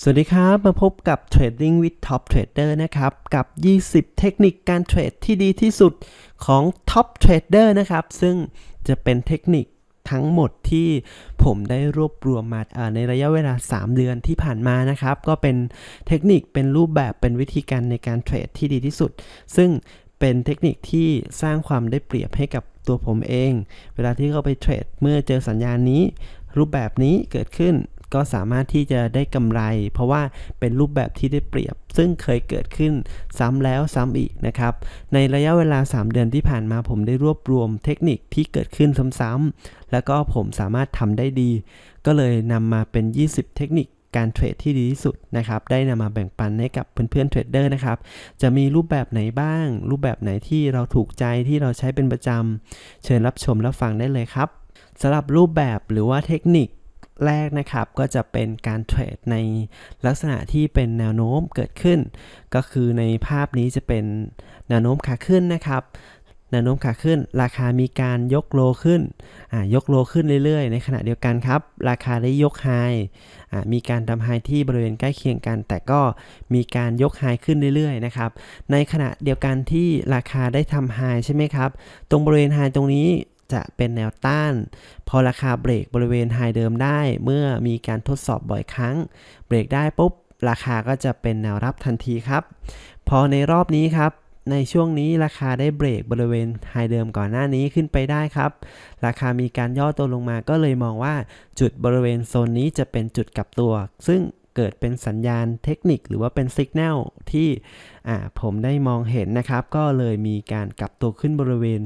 สวัสดีครับ มาพบกับ Trading with Top Trader นะครับ กับ 20 เทคนิคการเทรดที่ดีที่สุดของ Top Trader นะครับ ซึ่งจะเป็นเทคนิคทั้งหมดที่ผมได้รวบรวมมาในระยะเวลา 3 เดือนที่ผ่านมานะครับ ก็เป็นเทคนิคเป็นรูปแบบเป็นวิธีการในการเทรดที่ดีที่สุด ซึ่งเป็นเทคนิคที่สร้างความได้เปรียบให้กับตัวผมเอง เวลาที่เข้าไปเทรดเมื่อเจอสัญญาณนี้ รูปแบบนี้เกิดขึ้น ก็สามารถที่จะได้กำไร เพราะว่าเป็นรูปแบบที่ได้เปรียบ ซึ่งเคยเกิดขึ้นซ้ำแล้วซ้ำอีกนะครับ ในระยะเวลา 3 เดือนที่ผ่านมาผมได้รวบรวมเทคนิคที่เกิดขึ้นซ้ำๆแล้วก็ผมสามารถทำได้ดี ก็เลยนำมาเป็น 20 เทคนิคการเทรดที่ดีที่สุดนะครับ ได้นำมาแบ่งปันให้กับเพื่อนๆเทรดเดอร์นะครับ จะมีรูปแบบไหนบ้าง รูปแบบไหนที่เราถูกใจที่เราใช้เป็นประจำเชิญรับชมรับฟังได้เลยครับสำหรับรูปแบบหรือว่าเทคนิค แรกนะครับก็จะเป็นการเทรดในลักษณะที่เป็นแนวโน้มเกิดขึ้น ก็คือในภาพนี้จะเป็นแนวโน้มขาขึ้นนะครับแนวโน้มขาขึ้น ราคามีการยกโลขึ้น ยกโลขึ้นเรื่อยๆ ในขณะเดียวกันครับ ราคาได้ยกไฮมีการทำไฮที่บริเวณใกล้เคียงกัน แต่ก็มีการยกไฮขึ้นเรื่อยๆ นะครับ ในขณะเดียวกันที่ราคาได้ทำไฮใช่ไหมครับ ตรงบริเวณไฮตรงนี้ จะเป็นแนวต้าน พอราคาเบรกบริเวณไฮเดิมได้ เมื่อมีการทดสอบบ่อยครั้ง เบรกได้ปุ๊บ ราคาก็จะเป็นแนวรับทันทีครับ พอในรอบนี้ครับในช่วงนี้ราคาได้เบรกบริเวณไฮเดิมก่อนหน้านี้ขึ้นไปได้ครับ ราคามีการย่อตัวลงมาก็เลยมองว่าจุดบริเวณโซนนี้จะเป็นจุดกลับตัว ซึ่งเกิดเป็นสัญญาณเทคนิคหรือว่าเป็นสัญญาณที่ผมได้มองเห็นนะครับ ก็เลยมีการกลับตัวขึ้นบริเวณ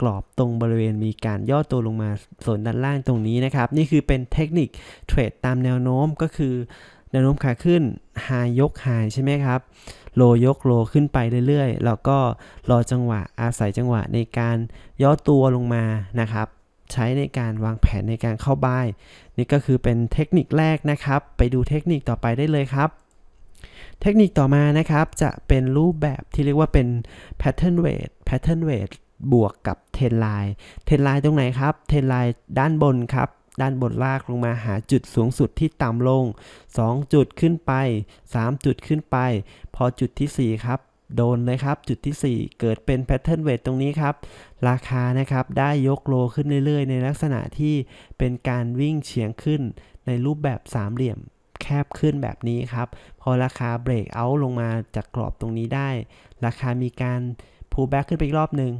กรอบตรงบริเวณมีการย่อตัวลงมาส่วนด้านล่างตรงนี้นะครับ นี่คือเป็นเทคนิคเทรดตามแนวโน้มก็คือแนวโน้มขาขึ้นหายกหายใช่ไหมครับโลยกโลขึ้นไปเรื่อยๆ แล้วก็รอจังหวะอาศัยจังหวะในการย่อตัวลงมานะครับ ใช้ในการวางแผนในการเข้าบ้ายนี่ก็คือเป็นเทคนิคแรกนะครับ ไปดูเทคนิคต่อไปได้เลยครับ เทคนิคต่อมานะครับจะเป็นรูปแบบที่เรียกว่าเป็น pattern weight pattern weight บวกกับเทนไลน์เทนไลน์ตรงไหนครับ เทนไลน์ด้านบนครับด้านบนลากลงมาหาจุดสูงสุดที่ต่ำลง 2 จุดขึ้นไป 3 จุดขึ้นไป พอจุดที่ 4 ครับ โดนเลยครับ จุดที่ 4 เกิดเป็นแพทเทิร์นเวทตรงนี้ครับ ราคานะครับได้ยกโลขึ้นเรื่อยๆ ในลักษณะที่เป็นการวิ่งเฉียงขึ้นในรูปแบบสามเหลี่ยมแคบขึ้นแบบนี้ครับ พอราคาเบรกเอาลงมาจากกรอบตรงนี้ได้ ราคามีการพูแบ็กขึ้นไปอีกรอบหนึ่ง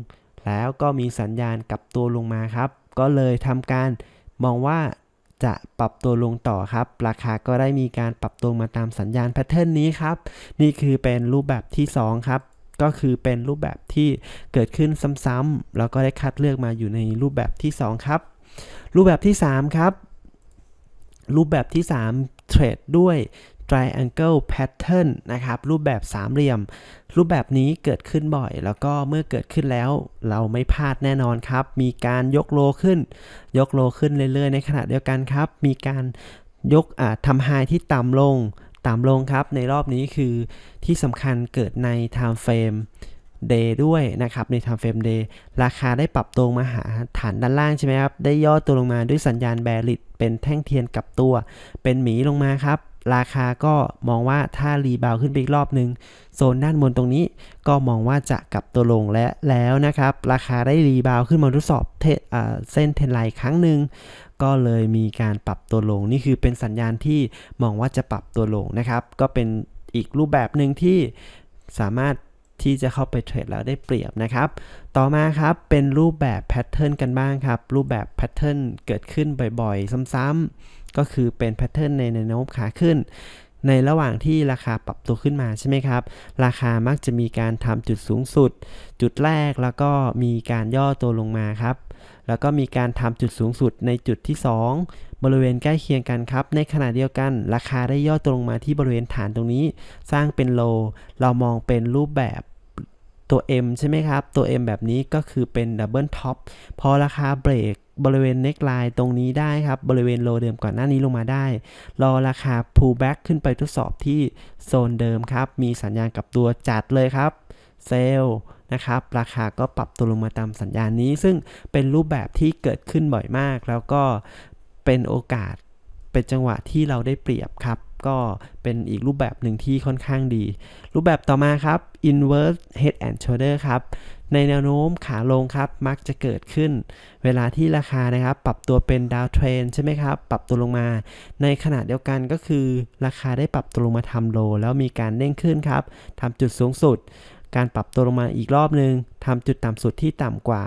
แล้วก็มีสัญญาณกลับตัวลงมาครับ ก็เลยทำการมองว่าจะปรับตัวลงต่อครับ ราคาก็ได้มีการปรับตัวมาตามสัญญาณแพทเทิร์นนี้ครับ นี่คือเป็นรูปแบบที่2ครับ ก็คือเป็นรูปแบบที่เกิดขึ้นซ้ำๆแล้วก็ได้คัดเลือกมาอยู่ในรูปแบบที่ 2 ครับ รูปแบบที่ 3 ครับ รูปแบบที่ 3 เทรดด้วย triangle pattern นะครับ รูปแบบสามเหลี่ยม รูปแบบนี้เกิดขึ้นบ่อย แล้วก็เมื่อเกิดขึ้นแล้ว เราไม่พลาดแน่นอนครับ มีการยกโลขึ้น ยกโลขึ้นเรื่อยๆ ในขณะเดียวกันครับ มีการยกทำไฮที่ต่ำลง ต่ำลงครับ ในรอบนี้คือที่สำคัญเกิดใน time frame day ด้วยนะครับใน time frame day ราคาได้ปรับตัวมาหาฐานด้านล่างใช่ไหมครับ ได้ย่อตัวลงมาด้วยสัญญาณแบริดเป็นแท่งเทียนกับตัว เป็นหมีลงมาครับ ราคาก็มองว่าถ้ารีบาวขึ้นไปอีกรอบหนึ่งโซนด้านบนตรงนี้ก็มองว่าจะกลับตัวลงและแล้วนะครับ ราคาได้รีบาวขึ้นมาทดสอบเส้นเทนไลน์ครั้งหนึ่งก็เลยมีการปรับตัวลง นี่คือเป็นสัญญาณที่มองว่าจะปรับตัวลงนะครับ ก็เป็นอีกรูปแบบหนึ่งที่สามารถที่จะเข้าไปเทรดแล้วได้เปรียบนะครับ ต่อมาครับเป็นรูปแบบแพทเทิร์นกันบ้างครับ รูปแบบแพทเทิร์นเกิดขึ้นบ่อยๆ ซ้ำๆ ก็คือเป็นแพทเทิร์นในแนวโน้มขาขึ้น ในระหว่างที่ราคาปรับตัวขึ้นมาใช่ไหมครับ ราคามักจะมีการทำจุดสูงสุด จุดแรกแล้วก็มีการย่อตัวลงมาครับแล้วก็มีการทำจุดสูงสุดในจุดที่ 2 บริเวณใกล้เคียงกันครับ ในขณะเดียวกัน ราคาได้ย่อตัวลงมาที่บริเวณฐานตรงนี้ สร้างเป็นโล เรามองเป็นรูปแบบตัว M ใช่ไหมครับ ตัว M แบบนี้ก็คือเป็นดับเบิลท็อปพอราคาเบรก บริเวณเน็กไลน์ตรงนี้ได้ครับ บริเวณโลเดิมก่อนหน้านี้ลงมาได้ รอราคา pull back ขึ้นไปทดสอบที่โซนเดิมครับ มีสัญญาณกับตัวจัดเลยครับเซลนะครับ ราคาก็ปรับตัวลงมาตามสัญญาณนี้ ซึ่งเป็นรูปแบบที่เกิดขึ้นบ่อยมาก แล้วก็เป็นโอกาสเป็นจังหวะที่เราได้เปรียบครับ ก็เป็นอีกรูปแบบหนึ่งที่ค่อนข้างดี รูปแบบต่อมาครับ inverse head and shoulder ครับ ในแนวโน้มขาลงครับมักจะเกิดขึ้น เวลาที่ราคานะครับปรับตัวเป็นดาวเทรนใช่ไหมครับ ปรับตัวลงมา ในขณะเดียวกันก็คือ ราคาได้ปรับตัวลงมาทำโล แล้วมีการเด้งขึ้นครับทำจุดสูงสุด การปรับตัวลงมาอีกรอบหนึ่งทำจุดต่ำสุดที่ต่ำกว่า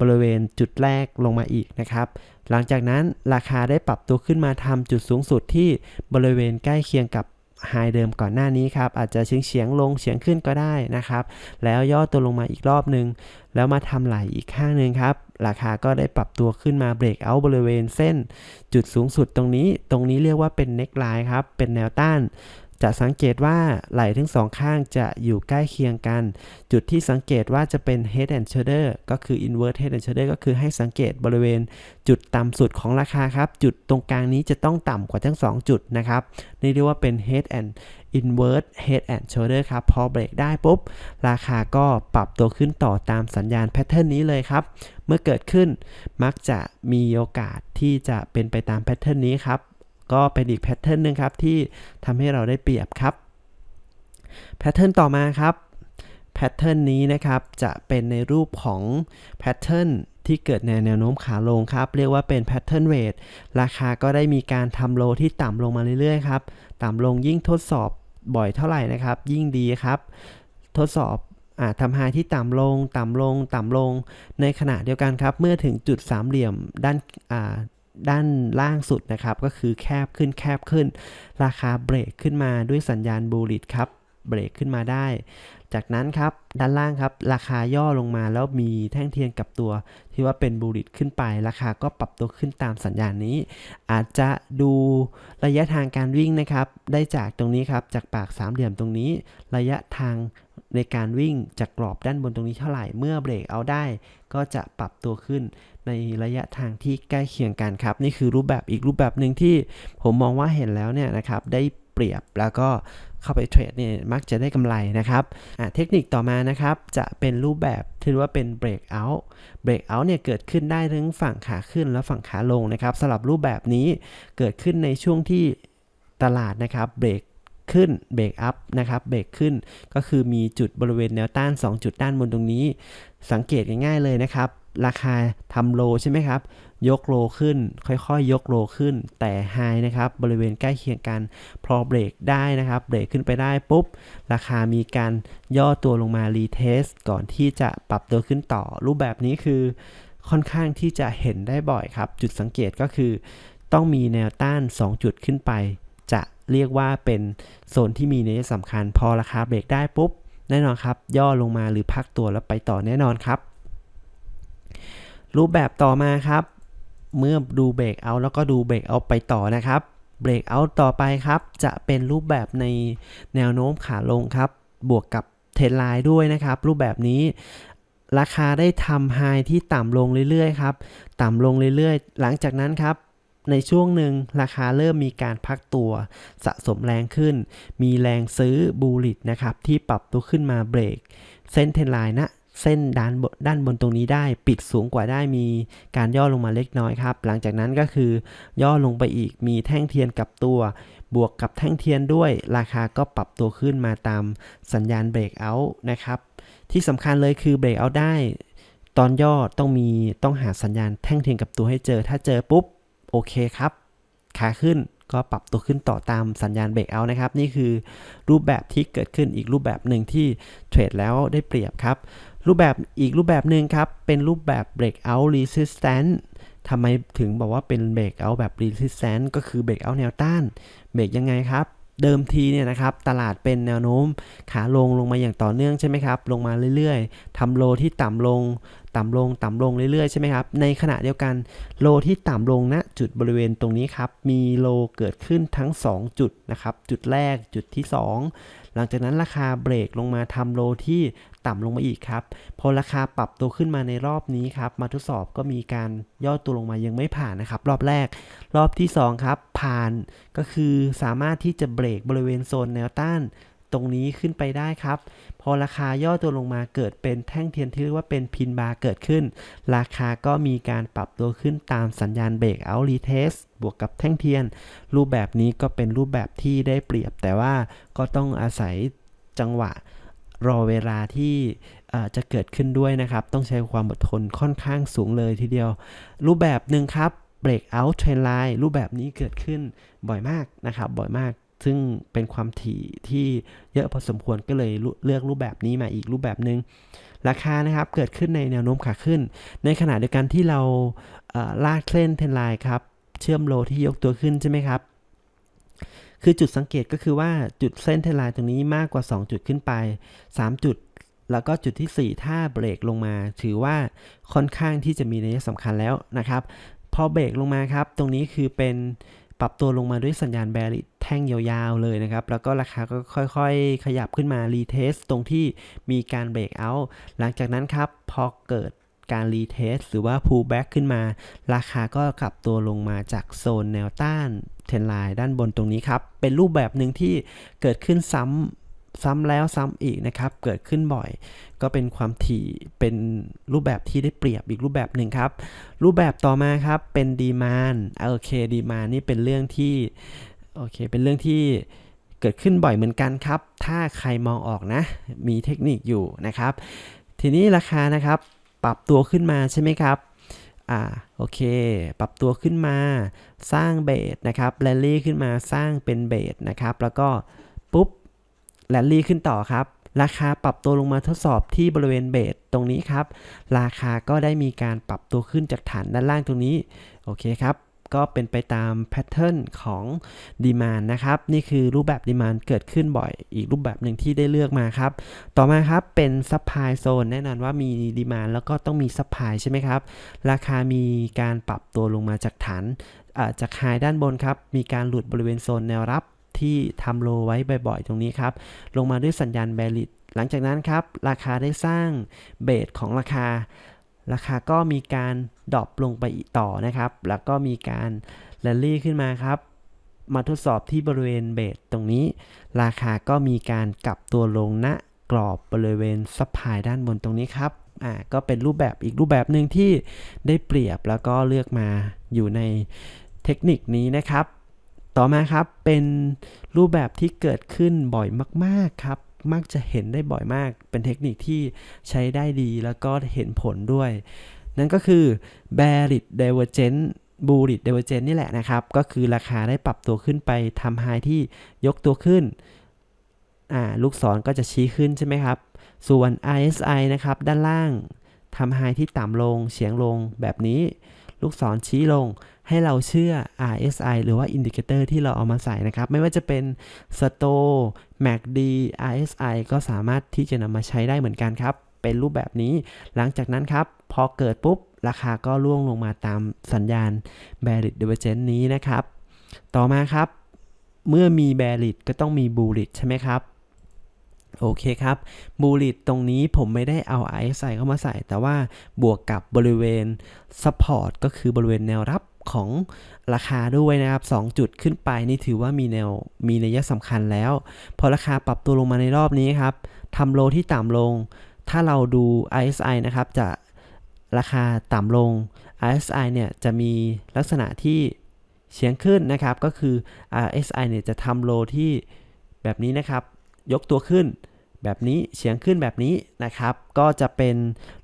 บริเวณจุดแรกลงมาอีกนะครับ หลังจากนั้นราคาได้ปรับตัวขึ้นมาทำจุดสูงสุดที่บริเวณใกล้เคียงกับ ไฮเดิมก่อนหน้านี้ครับ อาจจะเฉียงเฉียงลงเฉียงขึ้นก็ได้นะครับ แล้วย่อตัวลงมาอีกรอบหนึ่งแล้วมาทำไหลอีกข้างหนึ่งครับ ราคาก็ได้ปรับตัวขึ้นมาเบรกเอาบริเวณเส้น จุดสูงสุดตรงนี้ ตรงนี้เรียกว่าเป็นเน็กไลน์ครับ เป็นแนวต้าน จะสังเกตว่าไหล่ทั้งสองข้างจะอยู่ใกล้เคียงกัน จุดที่สังเกตว่าจะเป็น head and shoulder ก็คือ invert head and shoulder ก็คือให้สังเกตบริเวณจุดต่ำสุดของราคาครับ จุดตรงกลางนี้จะต้องต่ำกว่าทั้ง 2 จุดนะครับ นี่เรียกว่าเป็น head and invert head and shoulder ครับ พอเบรกได้ปุ๊บ ราคาก็ปรับตัวขึ้นต่อตามสัญญาณแพทเทิร์นนี้เลยครับ เมื่อเกิดขึ้นมักจะมีโอกาสที่จะเป็นไปตามแพทเทิร์นนี้ครับ ก็เป็นอีกแพทเทิร์นหนึ่งครับที่ทำให้เราได้เปรียบครับ แพทเทิร์นต่อมาครับ แพทเทิร์นนี้นะครับจะเป็นในรูปของแพทเทิร์นที่เกิดในแนวโน้มขาลงครับ เรียกว่าเป็นแพทเทิร์นเวทราคาก็ได้มีการทำโลที่ต่ำลงมาเรื่อยๆครับ ต่ำลงยิ่งทดสอบบ่อยเท่าไหร่นะครับ ยิ่งดีครับ ทดสอบอทำไฮที่ต่ำลง ต่ำลง ต่ำลง ในขณะเดียวกันครับ เมื่อถึงจุดสามเหลี่ยมด้านา ด้านล่างสุดนะครับ ก็คือแคบขึ้นแคบขึ้น ราคาเบรกขึ้นมาด้วยสัญญาณบูลิตครับเบรกขึ้นมาได้ จากนั้นครับด้านล่างครับ ราคาย่อลงมาแล้วมีแท่งเทียนกับตัว ที่ว่าเป็นบูลิตขึ้นไป ราคาก็ปรับตัวขึ้นตามสัญญาณนี้ อาจจะดูระยะทางการวิ่งนะครับ ได้จากตรงนี้ครับ จากปากสามเหลี่ยมตรงนี้ ระยะทาง ในการวิ่งจากกรอบด้านบนตรงนี้เท่าไหร่ เมื่อเบรกเอาได้ ก็จะปรับตัวขึ้นในระยะทางที่ใกล้เคียงกันครับ นี่คือรูปแบบอีกรูปแบบหนึ่งที่ผมมองว่าเห็นแล้วเนี่ยนะครับ ได้เปรียบแล้วก็เข้าไปเทรดเนี่ยมักจะได้กำไรนะครับเทคนิคต่อมานะครับ จะเป็นรูปแบบที่เรียกว่าเป็น breakout breakout เนี่ยเกิดขึ้นได้ทั้งฝั่งขาขึ้นและฝั่งขาลงนะครับสำหรับรูปแบบนี้เกิดขึ้นในช่วงที่ตลาดนะครับเบรก ขึ้นเบรกอัพนะครับเบรกขึ้นก็คือมีจุดบริเวณแนวต้าน 2 จุดด้านบนตรงนี้ สังเกตง่ายๆเลยนะครับ ราคาทำโลใช่ไหมครับ ยกโลขึ้น ค่อยๆยกโลขึ้น แต่ไฮนะครับบริเวณใกล้เคียงกันพอเบรกได้นะครับเบรกขึ้นไปได้ปุ๊บ ราคามีการย่อตัวลงมารีเทสก่อนที่จะปรับตัวขึ้นต่อ รูปแบบนี้คือค่อนข้างที่จะเห็นได้บ่อยครับ จุดสังเกตก็คือ ต้องมีแนวต้าน 2 จุดขึ้นไป จะเรียกว่าเป็นโซนที่มีนัยสำคัญ พอราคาเบรกได้ปุ๊บ แน่นอนครับ ย่อลงมาหรือพักตัวแล้วไปต่อแน่นอนครับ รูปแบบต่อมาครับ เมื่อดูเบรกเอาแล้วก็ดูเบรกเอาไปต่อนะครับเบรกเอาต่อไปครับ จะเป็นรูปแบบในแนวโน้มขาลงครับ บวกกับเทรนไลน์ด้วยนะครับ รูปแบบนี้ราคาได้ทำไฮที่ต่ำลงเรื่อยๆครับ ต่ำลงเรื่อยๆ หลังจากนั้นครับ ในช่วงหนึ่งราคาเริ่มมีการพักตัว สะสมแรงขึ้น มีแรงซื้อบูลิตนะครับ ที่ปรับตัวขึ้นมาเบรก เส้นเทนไลน์นะเส้นด้านบนด้านบนตรงนี้ได้ปิดสูงกว่าได้มีการย่อลงมาเล็กน้อยครับ หลังจากนั้นก็คือย่อลงไปอีกมีแท่งเทียนกับตัว บวกกับแท่งเทียนด้วย ราคาก็ปรับตัวขึ้นมาตามสัญญาณเบรกเอาท์นะครับ ที่สำคัญเลยคือเบรกเอาท์ได้ ตอนย่อต้องมีต้องหาสัญญาณแท่งเทียนกับตัวให้เจอ ถ้าเจอปุ๊บ โอเคครับ ขาขึ้นก็ปรับตัวขึ้นต่อตามสัญญาณเบรกเอาท์นะครับ นี่คือรูปแบบที่เกิดขึ้นอีกรูปแบบหนึ่งที่เทรดแล้วได้เปรียบครับ รูปแบบอีกรูปแบบหนึ่งครับ เป็นรูปแบบ breakout resistance ทำไมถึงบอกว่าเป็น breakout แบบ resistance ก็คือ breakout แนวต้าน เบรกยังไงครับ เดิมทีเนี่ยนะครับตลาดเป็นแนวโน้มขาลงลงมาอย่างต่อเนื่องใช่ไหมครับลงมาเรื่อยๆทำโลที่ต่ำลง ต่ำลงต่ำลงเรื่อยๆใช่ไหมครับในขณะเดียวกันโลที่ต่ำลงณจุดบริเวณตรงนี้ครับมีโลเกิดขึ้นทั้ง 2 จุดนะครับจุดแรกจุดที่ 2 หลังจากนั้นราคาเบรกลงมาทำโลที่ ต่ำลงมาอีกครับ พอราคาปรับตัวขึ้นมาในรอบนี้ครับ มาทดสอบก็มีการย่อตัวลงมายังไม่ผ่านนะครับ รอบแรก รอบที่ 2 ครับ ผ่านก็คือสามารถที่จะเบรกบริเวณโซนแนวต้านตรงนี้ขึ้นไปได้ครับ พอราคาย่อตัวลงมาเกิดเป็นแท่งเทียนที่เรียกว่าเป็นพินบาร์เกิดขึ้น ราคาก็มีการปรับตัวขึ้นตามสัญญาณเบรกเอารีเทสบวกกับแท่งเทียน รูปแบบนี้ก็เป็นรูปแบบที่ได้เปรียบแต่ว่าก็ต้องอาศัยจังหวะ รอเวลาที่จะเกิดขึ้นด้วยนะครับ ต้องใช้ความอดทนค่อนข้างสูงเลยทีเดียว รูปแบบหนึ่งครับ breakout trend line รูปแบบนี้เกิดขึ้นบ่อยมากนะครับ บ่อยมากซึ่งเป็นความถี่ที่เยอะพอสมควรก็เลยเลือกรูปแบบนี้มาอีกรูปแบบหนึ่งราคานะครับเกิดขึ้นในแนวโน้มขาขึ้น ในขณะเดียวกันที่เราเอ่อลากเส้นเทรนไลน์ครับ เชื่อมโลที่ยกตัวขึ้นใช่ไหมครับ คือจุดสังเกตก็คือว่าจุดเส้นเทลน์ตรงนี้มากกว่า 2 จุดขึ้นไป 3 จุด แล้วก็จุดทีสี่ 4 ถ้าเบรกลงมา ถือว่าค่อนข้างที่จะมีนัยสำคัญแล้วนะครับ พอเบรกลงมาครับ ตรงนี้คือเป็นปรับตัวลงมาด้วยสัญญาณแบริแท่งยาวๆเลยนะครับ แล้วก็ราคาก็ค่อยๆ ขยับขึ้นมารีเทสตรงที่มีการเบรกเอา หลังจากนั้นครับ พอเกิด การรีเทสหรือว่า pull back ขึ้นมา ราคาก็กลับตัวลงมาจากโซนแนวต้านเทนไลน์ด้านบนตรงนี้ครับ เป็นรูปแบบหนึ่งที่เกิดขึ้นซ้ำซ้ำแล้วซ้ำอีกนะครับ เกิดขึ้นบ่อย ก็เป็นความถี่เป็นรูปแบบที่ได้เปรียบอีกรูปแบบหนึ่งครับ รูปแบบต่อมาครับเป็นดีมานโอเคดีมานนี่เป็นเรื่องที่โอเคเป็นเรื่องที่เกิดขึ้นบ่อยเหมือนกันครับ ถ้าใครมองออกนะ มีเทคนิคอยู่นะครับ ทีนี้ราคานะครับ ปรับตัวขึ้นมาใช่ไหมครับอ่าโอเค ปรับตัวขึ้นมา สร้างเบสนะครับแรลลี่ขึ้นมาสร้างเป็นเบสนะครับ แล้วก็ปุ๊บแรลลี่ขึ้นต่อครับ ราคาปรับตัวลงมาทดสอบที่บริเวณเบสตรงนี้ครับ ราคาก็ได้มีการปรับตัวขึ้นจากฐานด้านล่างตรงนี้ โอเคครับ ก็เป็นไปตามแพทเทิร์นของดีมานนะครับ นี่คือรูปแบบดีมานเกิดขึ้นบ่อย อีกรูปแบบหนึ่งที่ได้เลือกมาครับ ต่อมาครับเป็นซัพพลายโซนแน่นอนว่ามีดีมานแล้วก็ต้องมีซัพพลายใช่ไหมครับ ราคามีการปรับตัวลงมาจากฐานาจากไฮด้านบนครับ มีการหลุดบริเวณโซนแนวรับที่ทำโลไว้บ่อยๆ ตรงนี้ครับ ลงมาด้วยสัญญาณแบริดหลังจากนั้นครับ ราคาได้สร้างเบสของราคา ราคาก็มีการดรอปลงไปอีกต่อนะครับ แล้วก็มีการแรลลี่ขึ้นมาครับ มาทดสอบที่บริเวณเบสตรงนี้ ราคาก็มีการกลับตัวลงณกรอบบริเวณซัพพลายด้านบนตรงนี้ครับอ่าก็เป็นรูปแบบอีกรูปแบบหนึ่งที่ได้เปรียบแล้วก็เลือกมาอยู่ในเทคนิคนี้นะครับ ต่อมาครับเป็นรูปแบบที่เกิดขึ้นบ่อยมาก ๆครับ มักจะเห็นได้บ่อยมาก เป็นเทคนิคที่ใช้ได้ดีแล้วก็เห็นผลด้วย นั่นก็คือ bearish divergence bullish divergence นี่แหละนะครับ ก็คือราคาได้ปรับตัวขึ้นไปทำ high ที่ยกตัวขึ้น อ่า ลูกศรก็จะชี้ขึ้นใช่ไหมครับ ส่วน RSI นะครับ ด้านล่างทำ high ที่ต่ำลงเฉียงลงแบบนี้ ลูกศรชี้ลง ให้เราเชื่อ RSI หรือว่าอินดิเคเตอร์ที่เราเอามาใส่นะครับ ไม่ว่าจะเป็น STO MACD RSI ก็สามารถที่จะนำมาใช้ได้เหมือนกันครับ เป็นรูปแบบนี้ หลังจากนั้นครับ พอเกิดปุ๊บ ราคาก็ร่วงลงมาตามสัญญาณ bearish divergence นี้นะครับ ต่อมาครับ เมื่อมี bearish ก็ต้องมี bullish ใช่ไหมครับโอเคครับ bullish ตรงนี้ผมไม่ได้เอา RSI เข้ามาใส่ แต่ว่าบวกกับบริเวณ support ก็คือบริเวณแนวรับ ของราคาด้วยนะครับ 2 จุดขึ้นไปนี่ถือว่ามีแนวมีนัยสำคัญแล้ว พอราคาปรับตัวลงมาในรอบนี้ครับทำโลที่ต่ำลง ถ้าเราดู RSI นะครับ จะราคาต่ำลง RSI เนี่ยจะมีลักษณะที่เฉียงขึ้นนะครับ ก็คือ RSI เนี่ยจะทำโลที่แบบนี้นะครับ ยกตัวขึ้น แบบนี้เฉียงขึ้นแบบนี้นะครับ ก็จะเป็น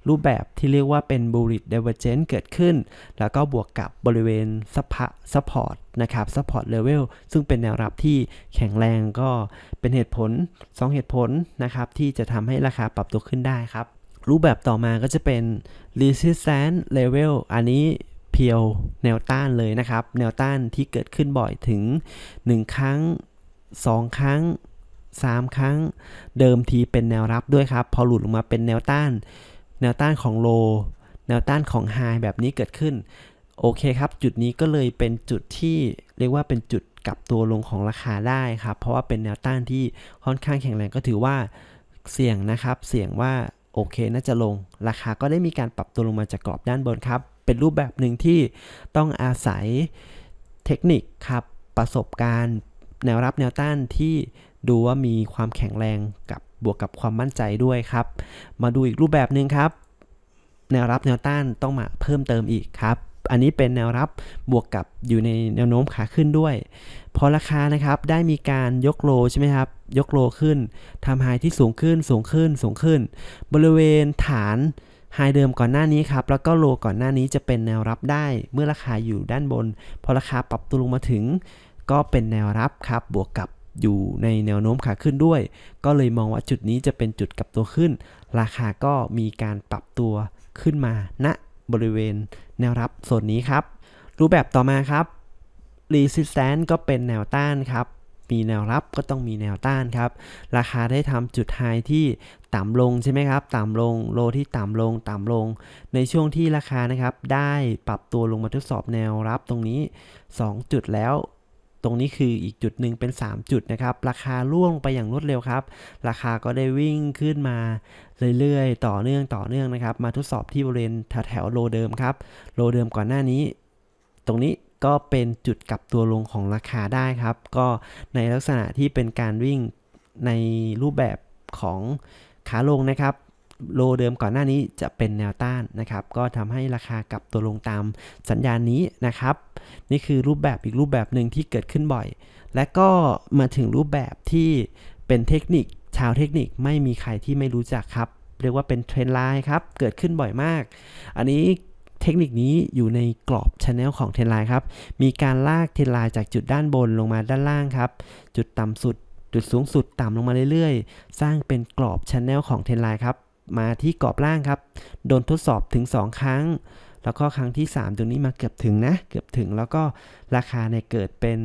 รูปแบบที่เรียกว่าเป็น bullish divergence เกิดขึ้น แล้วก็บวกกับบริเวณ support นะครับ support level ซึ่งเป็นแนวรับที่แข็งแรงก็เป็นเหตุผล 2 เหตุผลนะครับ ที่จะทำให้ราคาปรับตัวขึ้นได้ครับ รูปแบบต่อมาก็จะเป็น resistance level อันนี้เพียวแนวต้านเลยนะครับ แนวต้านที่เกิดขึ้นบ่อยถึง 1 ครั้ง 2 ครั้ง 3 ครั้ง เดิมทีเป็นแนวรับด้วยครับ พอหลุดลงมาเป็นแนวต้าน แนวต้านของโล แนวต้านของไฮแบบนี้เกิดขึ้น โอเคครับ จุดนี้ก็เลยเป็นจุดที่เรียกว่าเป็นจุดกลับตัวลงของราคาได้ครับ เพราะว่าเป็นแนวต้านที่ค่อนข้างแข็งแรงก็ถือว่าเสี่ยงนะครับ เสี่ยงว่าโอเคน่าจะลง ราคาก็ได้มีการปรับตัวลงมาจากกรอบด้านบนครับ เป็นรูปแบบหนึ่งที่ต้องอาศัยเทคนิคครับ ประสบการณ์ แนวรับแนวต้านที่ ดูว่ามีความแข็งแรงกับบวกกับความมั่นใจด้วยครับ มาดูอีกรูปแบบหนึ่งครับ แนวรับแนวต้านต้องมาเพิ่มเติมอีกครับ อันนี้เป็นแนวรับบวกกับอยู่ในแนวโน้มขาขึ้นด้วย พอราคานะครับได้มีการยกโลใช่ไหมครับ ยกโลขึ้นทำไฮที่สูงขึ้นสูงขึ้นสูงขึ้น บริเวณฐานไฮเดิมก่อนหน้านี้ครับ แล้วก็โลก่อนหน้านี้จะเป็นแนวรับได้เมื่อราคาอยู่ด้านบน พอราคาปรับตัวลงมาถึง ก็เป็นแนวรับครับบวกกับ อยู่ในแนวโน้มขาขึ้นด้วย ก็เลยมองว่าจุดนี้จะเป็นจุดกลับตัวขึ้น ราคาก็มีการปรับตัวขึ้นมาณบริเวณแนวรับโซนนี้ครับ รูปแบบต่อมาครับ resistance ก็เป็นแนวต้านครับ มีแนวรับก็ต้องมีแนวต้านครับ ราคาได้ทำจุดไฮที่ต่ำลงใช่ไหมครับ ต่ำลง โลที่ต่ำลง ต่ำลง ในช่วงที่ราคานะครับ ได้ปรับตัวลงมาทดสอบแนวรับตรงนี้ 2 จุดแล้ว ตรงนี้คืออีกจุดหนึ่งเป็น 3 จุดนะครับ ราคาล่วงไปอย่างรวดเร็วครับ ราคาก็ได้วิ่งขึ้นมาเรื่อยๆ ต่อเนื่องต่อเนื่องนะครับ มาทดสอบที่บริเวณแถวๆโลเดิมครับ โลเดิมก่อนหน้านี้ ตรงนี้ก็เป็นจุดกลับตัวลงของราคาได้ครับ ก็ในลักษณะที่เป็นการวิ่งในรูปแบบของขาลงนะครับ โลเดิมก่อนหน้านี้จะเป็นแนวต้านนะครับ ก็ทำให้ราคากลับตัวลงตามสัญญาณนี้นะครับ นี่คือรูปแบบอีกรูปแบบหนึ่งที่เกิดขึ้นบ่อย และก็มาถึงรูปแบบที่เป็นเทคนิคชาวเทคนิคไม่มีใครที่ไม่รู้จักครับ เรียกว่าเป็นเทรนไลน์ครับ เกิดขึ้นบ่อยมาก อันนี้เทคนิคนี้อยู่ในกรอบช anel ของเทรนไลน์ครับ มีการลากเทรนไลน์จากจุดด้านบนลงมาด้านล่างครับ จุดต่ำสุดจุดสูงสุดต่ำลงมาเรื่อยๆ สร้างเป็นกรอบช anel ของเทรนไลน์ครับ มาที่กรอบล่างครับ โดนทดสอบถึง 2 ครั้ง แล้วก็ครั้งที่ 3 ตรงนี้มาเกือบถึงนะ เกือบถึงแล้วก็ราคาเนี่ยเกิดเป็น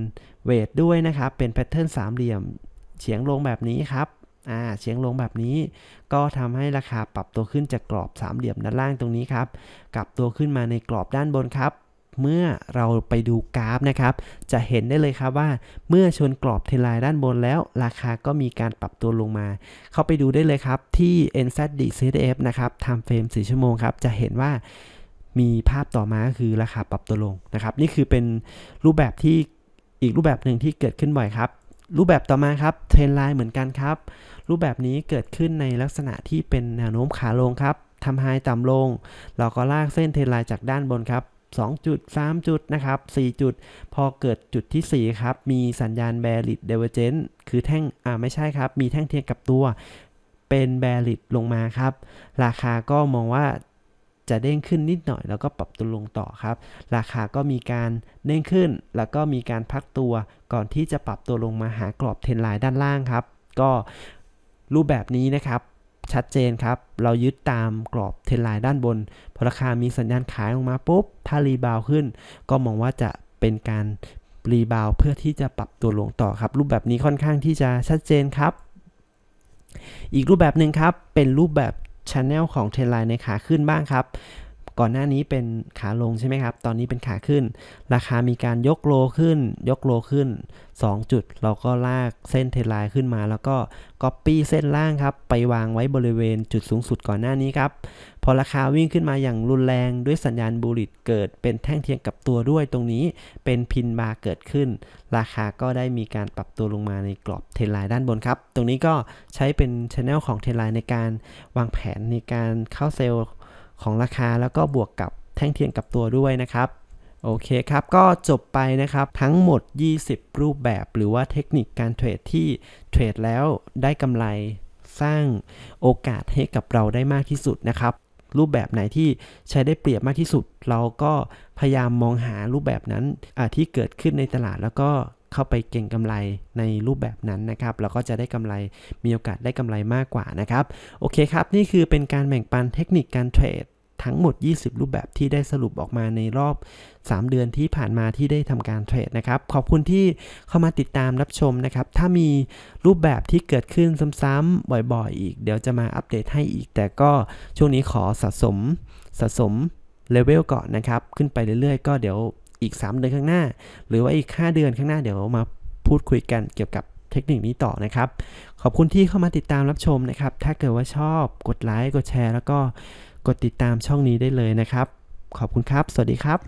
เวทด้วยนะครับ เป็นแพทเทิร์นสามเหลี่ยมเฉียงลงแบบนี้ครับอ่าเฉียงลงแบบนี้ ก็ทำให้ราคาปรับตัวขึ้นจากกรอบสามเหลี่ยมด้านล่างตรงนี้ครับ กลับตัวขึ้นมาในกรอบด้านบนครับ เมื่อเราไปดูกราฟนะครับ จะเห็นได้เลยครับว่า เมื่อชนกรอบเทรนไลน์ด้านบนแล้ว ราคาก็มีการปรับตัวลงมา เข้าไปดูได้เลยครับ ที่ NZD CDF นะครับ time frame 4ชั่วโมงครับ จะเห็นว่ามีภาพต่อมาคือราคาปรับตัวลงนะครับ นี่คือเป็นรูปแบบที่อีกรูปแบบหนึ่งที่เกิดขึ้นบ่อยครับ รูปแบบต่อมาครับเทรนไลน์เหมือนกันครับ รูปแบบนี้เกิดขึ้นในลักษณะที่เป็นแนวโน้มขาลงครับทำไฮต่ำลง เราก็ลากเส้นเทรนไลน์จากด้านบนครับ 2 จุด 3 จุดนะครับ 4 จุด พอเกิดจุดที่ 4 ครับ มีสัญญาณ bearish divergence คือแท่ง อ่า ไม่ใช่ครับ มีแท่งเทียนกับตัว เป็น bearish ลงมาครับ ราคาก็มองว่าจะเด้งขึ้นนิดหน่อยแล้วก็ปรับตัวลงต่อครับ ราคาก็มีการเด้งขึ้น แล้วก็มีการพักตัวก่อนที่จะปรับตัวลงมาหากรอบเทรนไลน์ด้านล่างครับ ก็รูปแบบนี้นะครับ ชัดเจนครับ เรายึดตามกรอบเทรนไลน์ด้านบน พอราคามีสัญญาณขายออกมาปุ๊บ ถ้ารีบาวขึ้น ก็มองว่าจะเป็นการรีบาวเพื่อที่จะปรับตัวลงต่อครับ รูปแบบนี้ค่อนข้างที่จะชัดเจนครับ อีกรูปแบบหนึ่งครับ เป็นรูปแบบช anel ของเทรนไลน์ในขาขึ้นบ้างครับ ก่อนหน้านี้เป็นขาลงใช่ไหมครับ ตอนนี้เป็นขาขึ้น ราคามีการยกโลขึ้น ยกโลขึ้น 2 จุด เราก็ลากเส้นเทรนไลน์ขึ้นมา แล้วก็ Copy เส้นล่างครับ ไปวางไว้บริเวณจุดสูงสุดก่อนหน้านี้ครับ พอราคาวิ่งขึ้นมาอย่างรุนแรงด้วยสัญญาณบูลิตเกิดเป็นแท่งเทียงกับตัวด้วยตรงนี้เป็นพินบาร์เกิดขึ้น ราคาก็ได้มีการปรับตัวลงมาในกรอบเทรนไลน์ด้านบนครับ ตรงนี้ก็ใช้เป็นช anel ของเทรนไลน์ในการวางแผนในการเข้าเซลล์ ของราคาแล้วก็บวกกับแท่งเทียงกับตัวด้วยนะครับโอเคครับ ก็จบไปนะครับทั้งหมด 20 รูปแบบ หรือว่าเทคนิคการเทรดที่เทรดแล้วได้กำไรสร้างโอกาสให้กับเราได้มากที่สุดนะครับ รูปแบบไหนที่ใช้ได้เปรียบมากที่สุด เราก็พยายามมองหารูปแบบนั้นที่เกิดขึ้นในตลาดแล้วก็ เข้าไปเก่งกำไรในรูปแบบนั้นนะครับเราก็จะได้กำไรมีโอกาสได้กำไรมากกว่านะครับ โอเคครับ นี่คือเป็นการแบ่งปันเทคนิคการเทรดทั้งหมด 20 รูปแบบที่ได้สรุปออกมาในรอบ 3 เดือนที่ผ่านมาที่ได้ทำการเทรดนะครับ ขอบคุณที่เข้ามาติดตามรับชมนะครับ ถ้ามีรูปแบบที่เกิดขึ้นซ้ำๆบ่อยๆ อีก เดี๋ยวจะมาอัปเดตให้อีก แต่ก็ช่วงนี้ขอสะสมสะสมเลเวลก่อนนะครับ ขึ้นไปเรื่อยๆ ก็เดี๋ยว อีก 3 เดือนข้างหน้า หรือว่าอีก 5 เดือนข้างหน้าเดี๋ยวมาพูดคุยกันเกี่ยวกับเทคนิคนี้ต่อนะครับ ขอบคุณที่เข้ามาติดตามรับชมนะครับ ถ้าเกิดว่าชอบกดไลค์กดแชร์ แล้วก็กดติดตามช่องนี้ได้เลยนะครับ ขอบคุณครับ สวัสดีครับ